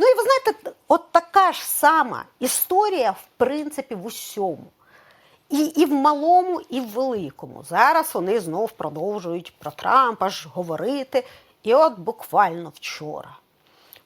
Ну і ви знаєте, от така ж сама історія, в принципі, в усьому. І, і в малому, і в великому. Зараз вони знов продовжують про Трампа ж говорити. І от буквально вчора.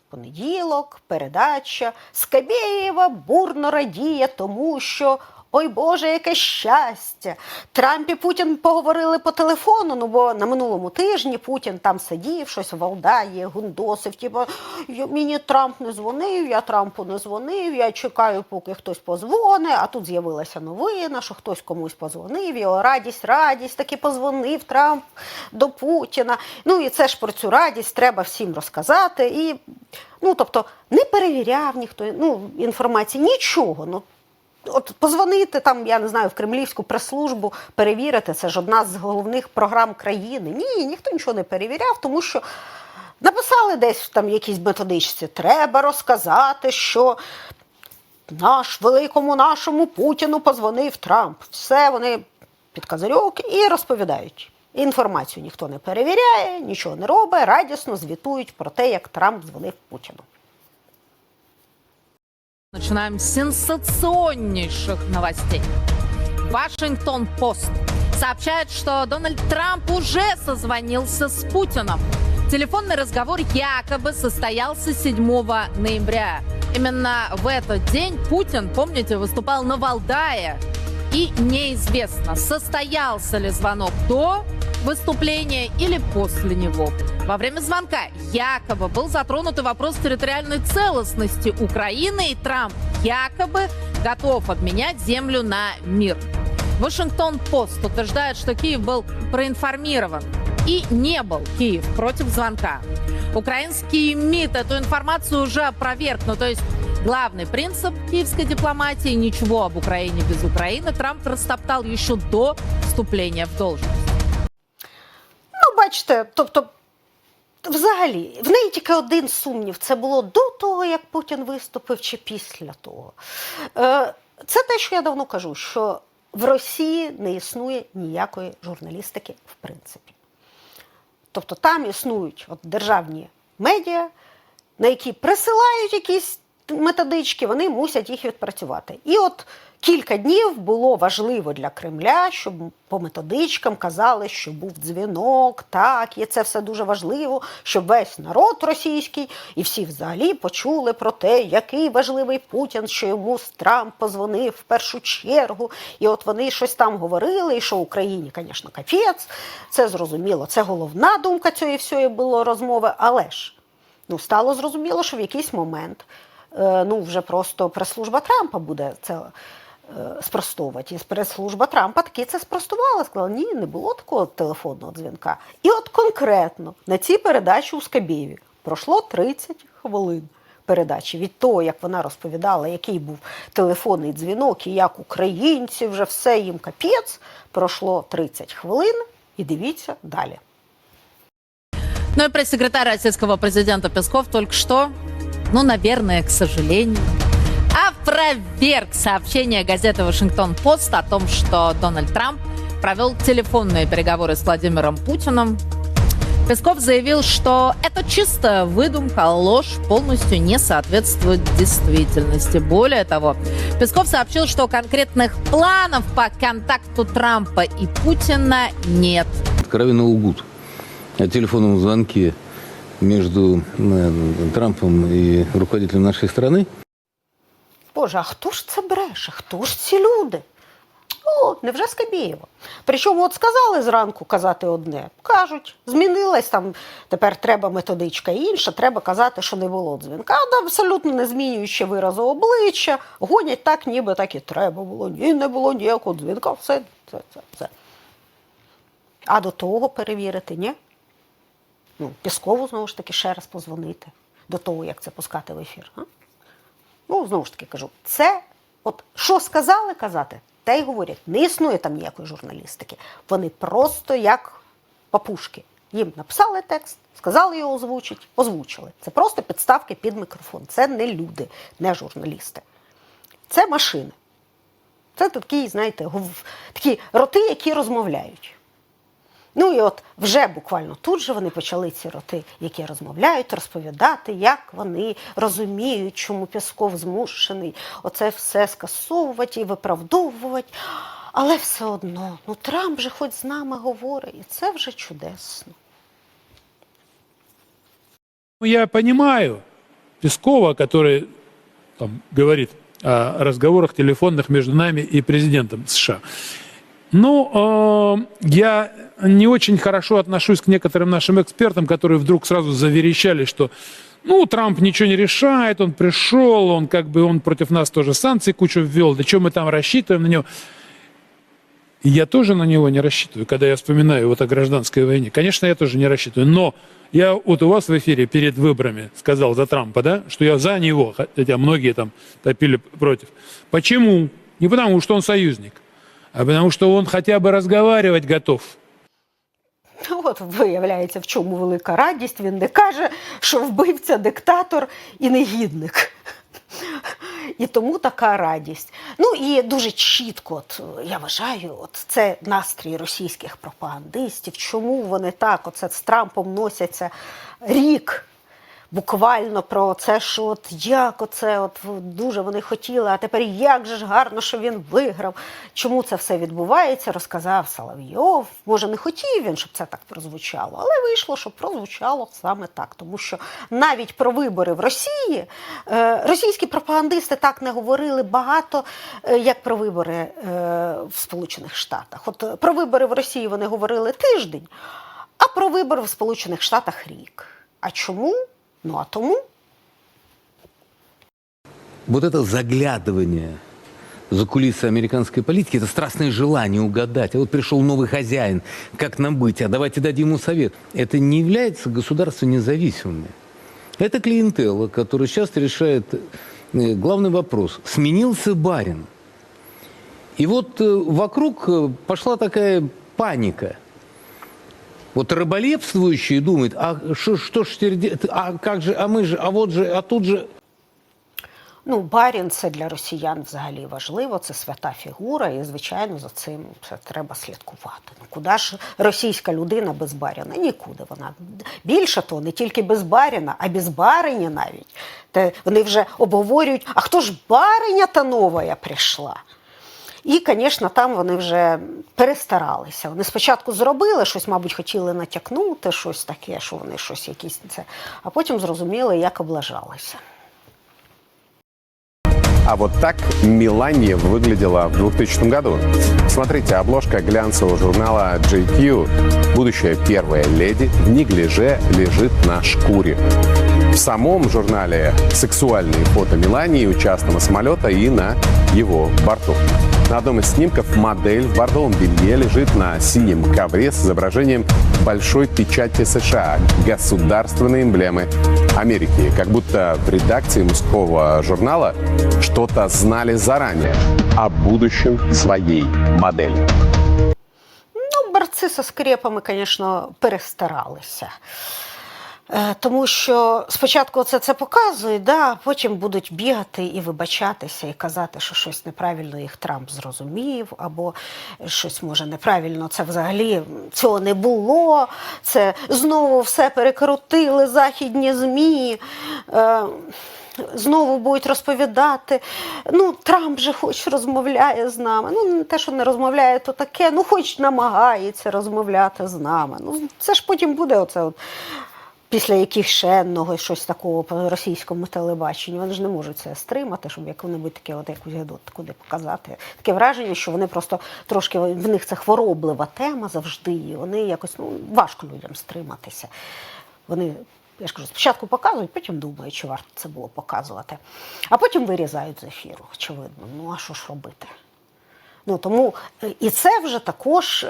Понеділок, передача Скабєєва бурно радіє, тому що. Ой Боже, яке щастя! Трамп і Путін поговорили по телефону. Ну бо на минулому тижні Путін там сидів, щось валдає, гундосив. Типу, «Я- мені Трамп не дзвонив, я Трампу не дзвонив. Я чекаю, поки хтось позвоне. А тут з'явилася новина, що хтось комусь позвонив. Його радість, радість, таки позвонив Трамп до Путіна. Ну і це ж про цю радість треба всім розказати. І ну тобто не перевіряв ніхто ну, інформації, нічого. Ну От позвонити там, я не знаю, в кремлівську прес-службу, перевірити, це ж одна з головних програм країни. Ні, ніхто нічого не перевіряв, тому що написали десь там якійсь методичці. Треба розказати, що наш великому нашому Путіну позвонив Трамп. Все вони під козирьок і розповідають. Інформацію ніхто не перевіряє, нічого не робить, радісно звітують про те, як Трамп дзвонив Путіну. Начинаем с сенсационнейших новостей. Вашингтон-Пост сообщает, что Дональд Трамп уже созвонился с Путиным. Телефонный разговор якобы состоялся 7 ноября. Именно в этот день Путин, помните, выступал на Валдае. И неизвестно, состоялся ли звонок до выступления или после него. Во время звонка якобы был затронут и вопрос территориальной целостности Украины, и Трамп якобы готов обменять землю на мир. Вашингтон-Пост утверждает, что Киев был проинформирован и не был Киев против звонка. Украинский МИД эту информацию уже опроверг. Ну, то есть главный принцип киевской дипломатии – ничего об Украине без Украины Трамп растоптал еще до вступления в должность. Бачите, тобто, взагалі, в неї тільки один сумнів: це було до того, як Путін виступив, чи після того. Е, Це те, що я давно кажу, що в Росії не існує ніякої журналістики, в принципі. Тобто там існують от державні медіа, на які присилають якісь методички, вони мусять їх відпрацювати. І от кілька днів було важливо для Кремля, щоб по методичкам казали, що був дзвінок, так, і це все дуже важливо, щоб весь народ російський і всі взагалі почули про те, який важливий Путін, що йому Трамп позвонив в першу чергу. І от вони щось там говорили, і що Україні, звісно, капець, це зрозуміло. Це головна думка цієї всієї було розмови, але ж ну, стало зрозуміло, що в якийсь момент ну, вже просто прес-служба Трампа буде це е, спростовувати. І прес-служба Трампа таки це спростувала. Сказала, ні, не було такого телефонного дзвінка. І от конкретно на цій передачі у Скабєві пройшло 30 хвилин. Передачі від того, як вона розповідала, який був телефонний дзвінок, і як українці вже все їм капець, пройшло 30 хвилин. І дивіться далі. Ну и пресс-секретарь российского президента Песков только что, ну, наверное, к сожалению, опроверг сообщение газеты «Вашингтон-Пост» о том, что Дональд Трамп провел телефонные переговоры с Владимиром Путиным. Песков заявил, что это чистая выдумка, ложь полностью не соответствует действительности. Более того, Песков сообщил, что конкретных планов по контакту Трампа и Путина нет. откровенно лгут о телефонном звонке между э, Трампом и руководителем нашей страны. Боже, а хто ж це бреше? Хто ж ці люди? О, невже Скабєєва? Причому от сказали зранку казати одне, кажуть, змінилась там, тепер треба методичка інша, треба казати, що не було дзвінка. Да, абсолютно не змінюючи виразу обличчя, гонять так, ніби так і треба було. Ні, не було ніякого дзвінка, все, це, це, це. А до того перевірити, ні? Ну, Піскову, знову ж таки, ще раз позвонити до того, як це пускати в ефір. А? Ну, знову ж таки кажу, це от що сказали казати, те й говорять. Не існує там ніякої журналістики. Вони просто як папушки. Їм написали текст, сказали його озвучити, озвучили. Це просто підставки під мікрофон. Це не люди, не журналісти. Це машини. Це такі, знаєте, такі роти, які розмовляють. Ну і от вже буквально тут же вони почали ці роти, які розмовляють, розповідати, як вони розуміють, чому Пісков змушений оце все скасовувати і виправдовувати. Але все одно, ну Трамп же хоч з нами говорить, і це вже чудесно. Ну, Я понимаю Пескова, который там, говорит о разговорах телефонных между нами и президентом США. Но э, я не очень хорошо отношусь к некоторым нашим экспертам, которые вдруг сразу заверещали, что ну, Трамп ничего не решает, он пришел, он как бы он против нас тоже санкции кучу ввел, да что мы там рассчитываем на него. Я тоже на него не рассчитываю, когда я вспоминаю вот о гражданской войне. Конечно, я тоже не рассчитываю. Но я вот у вас в эфире перед выборами сказал за Трампа, да, что я за него, хотя многие там топили против. Почему? Не потому, что он союзник, а потому, что он хотя бы разговаривать готов. Ну, От виявляється, в чому велика радість. Він не каже, що вбивця, диктатор і негідник. І тому така радість. Ну і дуже чітко, от, я вважаю, от це настрій російських пропагандистів. Чому вони так оце з Трампом носяться рік? Буквально про це, що от як оце от дуже вони хотіли, а тепер як же ж гарно, що він виграв. Чому це все відбувається, розказав Соловйов. Може, не хотів він, щоб це так прозвучало, але вийшло, що прозвучало саме так. Тому що навіть про вибори в Росії е, російські пропагандисти так не говорили багато, е, як про вибори е, в Сполучених Штатах. От про вибори в Росії вони говорили тиждень, а про вибори в Сполучених Штатах рік. А чому? Ну а тому, Вот это заглядывание за кулисы американской политики, это страстное желание угадать. А вот пришел новый хозяин, как нам быть, а давайте дадим ему совет. Это не является государство независимым. Это клиентела, которая сейчас решает э, главный вопрос. Сменился барин. И вот э, вокруг э, пошла такая паника. Вот рыболепствующие думают, а что, что ж теперь, а как же, а мы же, а вот же, а тут же, ну, барін це для росіян взагалі важливо, це свята фігура, і, звичайно, за цим це треба слідкувати. Ну, куди ж російська людина без баріна? Нікуди вона. Більше того, не тільки без баріна, а без барині навіть. Те вони вже обговорюють, а хто ж бариня та новая прийшла? І, звісно, там вони вже перестаралися. Вони спочатку зробили щось, мабуть, хотіли натякнути, щось таке, що вони щось якісь це, а потім зрозуміли, як облажалися. А вот так Мелания выглядела в 2000 году. Смотрите, обложка глянцевого журнала JQ. Будущая первая леди в неглиже лежит на шкуре. В самом журнале сексуальные фото Мелании у частного самолета и на его борту. На одном из снимков модель в бордовом белье лежит на синем ковре с изображением большой печати США, государственной эмблемы Америки. Как будто в редакции мужского журнала что-то знали заранее о будущем своей модели. Ну, борці зі скрепами, звісно, перестаралися. Е, Тому що спочатку це, це показують, да, потім будуть бігати і вибачатися, і казати, що щось неправильно їх Трамп зрозумів, або щось може неправильно. Це взагалі цього не було. Це знову все перекрутили західні ЗМІ. Е, Знову будуть розповідати. Ну, Трамп же хоч розмовляє з нами. Ну, не те, що не розмовляє, то таке, ну хоч намагається розмовляти з нами. Ну, це ж потім буде оце от. Після яких шенного щось такого по російському телебаченню. Вони ж не можуть це стримати, щоб яку-небудь таке от якусь гедот куди показати. Таке враження, що вони просто трошки в них це хвороблива тема завжди. І вони якось ну, важко людям стриматися. Вони, я ж кажу, спочатку показують, потім думають, чи варто це було показувати. А потім вирізають з ефіру, очевидно. Ну а що ж робити? Ну тому е, і це вже також е,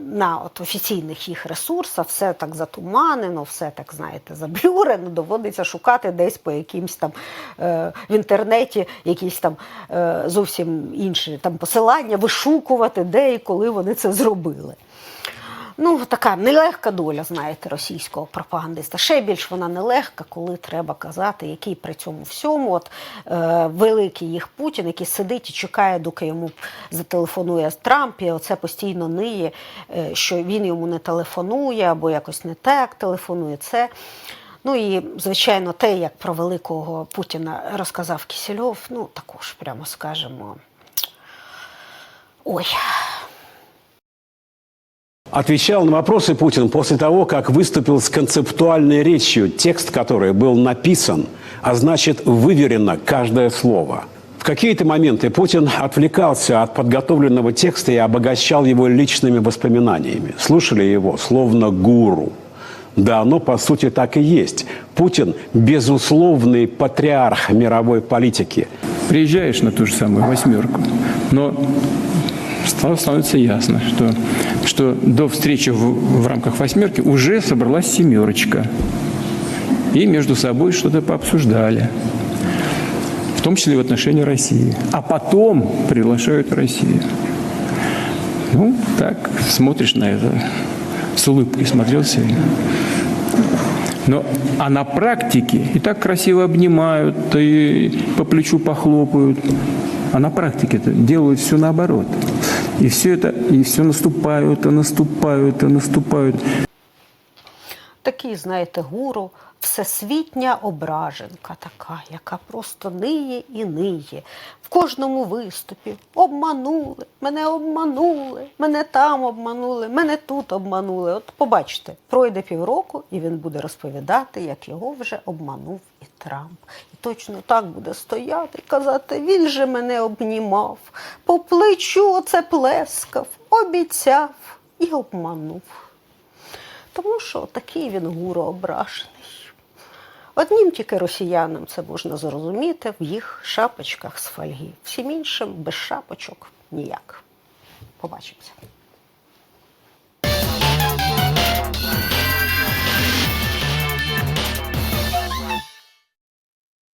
на от офіційних їх ресурсах все так затуманено, все так знаєте, заблюрено. Доводиться шукати десь по якимсь там е, в інтернеті якісь там е, зовсім інші там посилання, вишукувати, де і коли вони це зробили. Ну, така нелегка доля, знаєте, російського пропагандиста. Ще більш вона нелегка, коли треба казати, який при цьому всьому от, е, великий їх Путін, який сидить і чекає, доки йому зателефонує Трамп, і оце постійно ниє, е, що він йому не телефонує або якось не так телефонує. Це. Ну і, звичайно, те, як про великого Путіна розказав Кісельов, ну також, прямо скажемо. Ой. Отвечал на вопросы Путин после того, как выступил с концептуальной речью, текст которой был написан, а значит выверено каждое слово. В какие-то моменты Путин отвлекался от подготовленного текста и обогащал его личными воспоминаниями. Слушали его словно гуру. Да, оно по сути так и есть. Путин – безусловный патриарх мировой политики. приезжаешь на ту же самую восьмерку, но стало становится ясно, что, что до встречи в, в рамках восьмерки уже собралась семерочка. И между собой что-то пообсуждали. В том числе в отношении России. А потом приглашают Россию. Ну, так, смотришь на это с улыбкой смотрел сегодня. Но, а на практике и так красиво обнимают, и по плечу похлопают. А на практике это делают все наоборот. И все это, и все наступают, и наступают, и наступают. Такий, знаєте, гуру, всесвітня ображенка така, яка просто ниє і ниє. В кожному виступі обманули, мене обманули, мене там обманули, мене тут обманули. От побачите, пройде півроку, і він буде розповідати, як його вже обманув Трамп. І точно так буде стояти і казати, він же мене обнімав, по плечу оце плескав, обіцяв і обманув. Тому що такий він гуро ображений. Однім тільки росіянам це можна зрозуміти в їх шапочках з фольги. Всім іншим без шапочок ніяк. Побачимося.